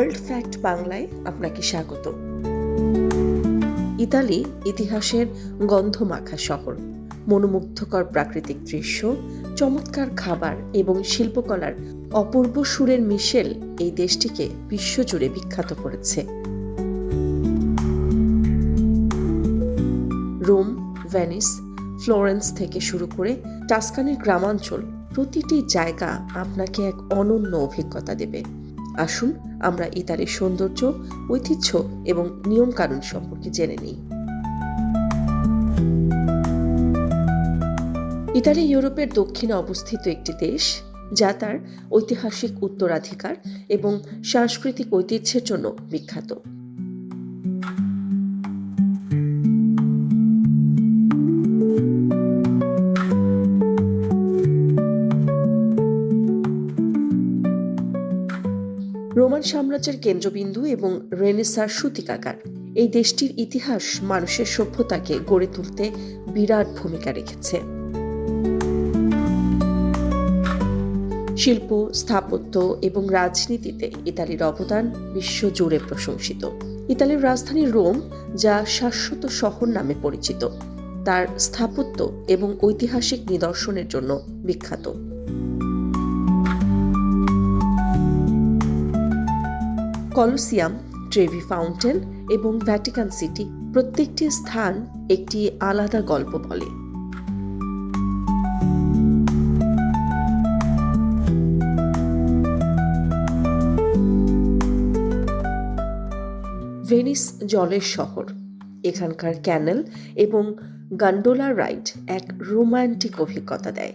World fact বাংলায় আপনাকে স্বাগত। ইতালি ইতিহাসের গন্ধমাখা শহর, মনোমুগ্ধকর প্রাকৃতিক দৃশ্য, চমৎকার খাবার এবং শিল্পকলার অপূর্ব সুরের মিশেল এই দেশটিকে বিশ্বজুড়ে বিখ্যাত করেছে। রোম, ভেনিস, ফ্লোরেন্স থেকে শুরু করে টাস্কানের গ্রামাঞ্চল প্রতিটি জায়গা আপনাকে এক অনন্য অভিজ্ঞতা দেবে। আসুন, আমরা ইতালির সৌন্দর্য, ঐতিহ্য এবং নিয়মকানুন সম্পর্কে জেনে নিই। ইতালি ইউরোপের দক্ষিণে অবস্থিত একটি দেশ, যা তার ঐতিহাসিক উত্তরাধিকার এবং সাংস্কৃতিক ঐতিহ্যের জন্য বিখ্যাত। রোমান সাম্রাজ্যের কেন্দ্রবিন্দু এবং রেনেসার সূতিকাগার। এই দেশটির ইতিহাস মানুষের সভ্যতাকে গড়ে তুলতে বিরাট ভূমিকা রেখেছে। শিল্প, স্থাপত্য এবং রাজনীতিতে ইতালির অবদান বিশ্বজুড়ে প্রশংসিত। ইতালির রাজধানী রোম, যা শাশ্বত শহর নামে পরিচিত, তার স্থাপত্য এবং ঐতিহাসিক নিদর্শনের জন্য বিখ্যাত। কলোসিয়াম, ট্রেভি ফাউন্টেন এবং ভ্যাটিকান সিটি প্রত্যেকটি স্থান একটি আলাদা গল্প বলে। ভেনিস জলের শহর, এখানকার ক্যানেল এবং গান্ডোলা রাইড এক রোমান্টিক অভিজ্ঞতা দেয়।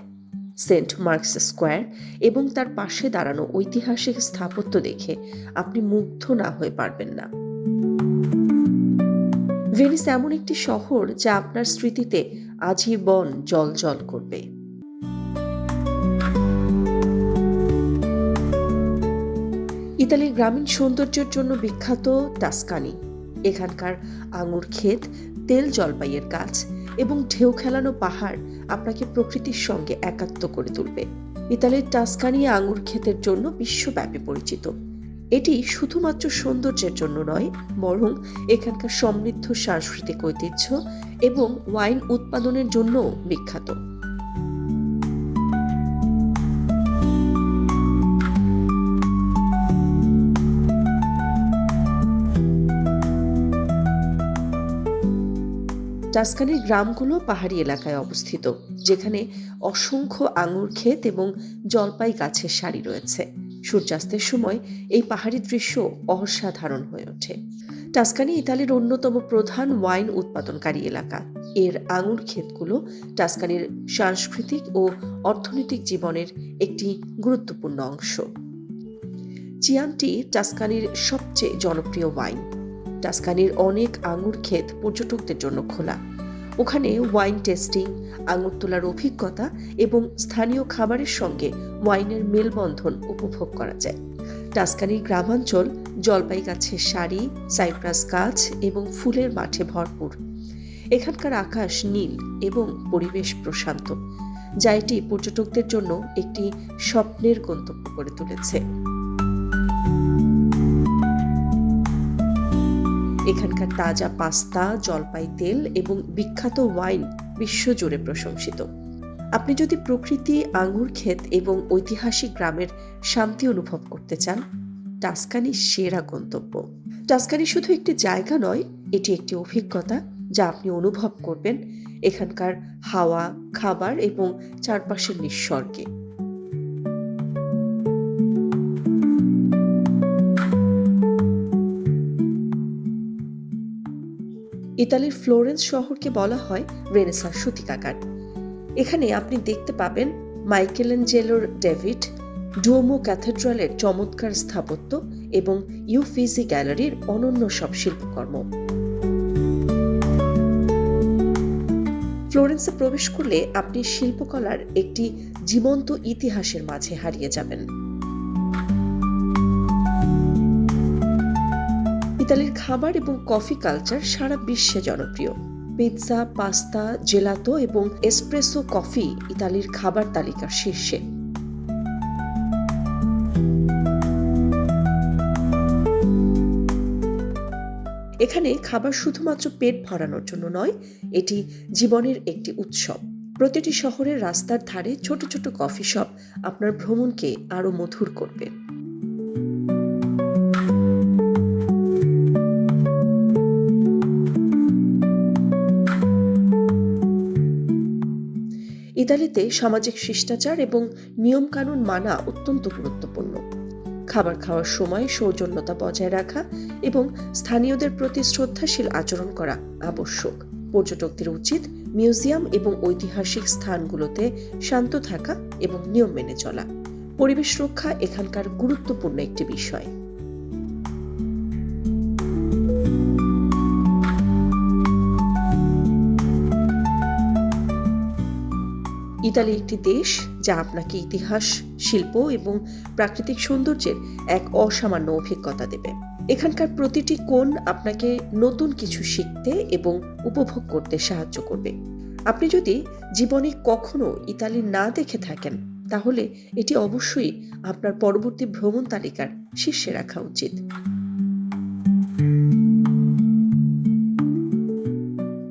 সেন্ট মার্কস স্কোয়ার এবং তার পাশে দাঁড়ানো ঐতিহাসিক স্থাপত্য দেখে আপনি মুগ্ধ না হয়ে পারবেন না। ভেনিস এমন একটি শহর যা আপনার স্মৃতিতে আজীবন জল জল করবে। ইতালির গ্রামীণ সৌন্দর্যের জন্য বিখ্যাত টাস্কানি। এখানকার আঙুর ক্ষেত, তেল জলপাইয়ের গাছ এবং ঢেউ খেলানো পাহাড় আপনাকে প্রকৃতির সঙ্গে একাত্ম করে তুলবে। ইতালির টাস্কানি আঙুর ক্ষেতের জন্য বিশ্বব্যাপী পরিচিত। এটি শুধুমাত্র সৌন্দর্যের জন্য নয়, বরং এখানকার সমৃদ্ধ সাংস্কৃতিক ঐতিহ্য এবং ওয়াইন উৎপাদনের জন্যও বিখ্যাত। টাস্কানির গ্রামগুলো পাহাড়ি এলাকায় অবস্থিত, যেখানে অসংখ্য আঙুর ক্ষেত এবং জলপাই গাছের সারি রয়েছে। সূর্যাস্তের সময় এই পাহাড়ি দৃশ্য অসাধারণ হয়ে ওঠে। টাস্কানি ইতালির অন্যতম প্রধান ওয়াইন উৎপাদনকারী এলাকা। এর আঙুর ক্ষেতগুলো টাস্কানির সাংস্কৃতিক ও অর্থনৈতিক জীবনের একটি গুরুত্বপূর্ণ অংশ। চিয়ান্টি টাস্কানির সবচেয়ে জনপ্রিয় ওয়াইন। টাস্কানির অনেক আঙুর ক্ষেত পর্যটকদের জন্য খোলা। ওখানে ওয়াইন টেস্টিং, আঙুর তোলার অভিজ্ঞতা এবং স্থানীয় খাবারের সঙ্গে ওয়াইনের মেলবন্ধন উপভোগ করা যায়। টাস্কানির গ্রামাঞ্চল জলপাই গাছের সারি, সাইপ্রাস গাছ এবং ফুলের মাঠে ভরপুর। এখানকার আকাশ নীল এবং পরিবেশ প্রশান্ত, যা এটি পর্যটকদের জন্য একটি স্বপ্নের গন্তব্য করে তুলেছে। এখানকার তাজা পাস্তা, জলপাই তেল এবং বিখ্যাত ওয়াইন বিশ্বজুড়ে প্রশংসিত। আপনি যদি প্রকৃতি আঙুর ক্ষেত এবং ঐতিহাসিক গ্রামের শান্তি অনুভব করতে চান, টাস্কানি সেরা গন্তব্য। টাস্কানি শুধু একটি জায়গা নয়, এটি একটি অভিজ্ঞতা যা আপনি অনুভব করবেন এখানকার হাওয়া, খাবার এবং চারপাশের নিঃস্বর্গে। ইতালির ফ্লোরেন্স শহরকে বলা হয় রেনেসার সূতিকাগার। এখানে আপনি দেখতে পাবেন মাইকেল মাইকেলেঞ্জেলোর ডেভিড, ডুয়োমো ক্যাথেড্রালের চমৎকার স্থাপত্য এবং ইউফিজি গ্যালারির অনন্য সব শিল্পকর্ম। ফ্লোরেন্সে প্রবেশ করলে আপনি শিল্পকলার একটি জীবন্ত ইতিহাসের মাঝে হারিয়ে যাবেন। ইতালির খাবার এবং কফি কালচার সারা বিশ্বে জনপ্রিয়। পিৎজা, পাস্তা, জেলাতো এবং এসপ্রেসো কফি ইতালির খাবার তালিকার শীর্ষে। এখানে খাবার শুধুমাত্র পেট ভরানোর জন্য নয়, এটি জীবনের একটি উৎসব। প্রতিটি শহরের রাস্তার ধারে ছোট ছোট কফি শপ আপনার ভ্রমণকে আরও মধুর করবে। ইতালিতে সামাজিক শিষ্টাচার এবং নিয়মকানুন মানা অত্যন্ত গুরুত্বপূর্ণ। খাবার খাওয়ার সময় সৌজন্যতা বজায় রাখা এবং স্থানীয়দের প্রতি শ্রদ্ধাশীল আচরণ করা আবশ্যক। পর্যটকদের উচিত মিউজিয়াম এবং ঐতিহাসিক স্থানগুলোতে শান্ত থাকা এবং নিয়ম মেনে চলা। পরিবেশ রক্ষা এখানকার গুরুত্বপূর্ণ একটি বিষয়। ইতালি একটি দেশ যা আপনাকে ইতিহাস, শিল্প এবং প্রাকৃতিক সৌন্দর্যের এক অসামান্য অভিজ্ঞতা দেবে। এখানকার প্রতিটি কোণ আপনাকে নতুন কিছু শিখতে এবং উপভোগ করতে সাহায্য করবে। আপনি যদি জীবনে কখনো ইতালি না দেখে থাকেন, তাহলে এটি অবশ্যই আপনার পরবর্তী ভ্রমণ তালিকার শীর্ষে রাখা উচিত।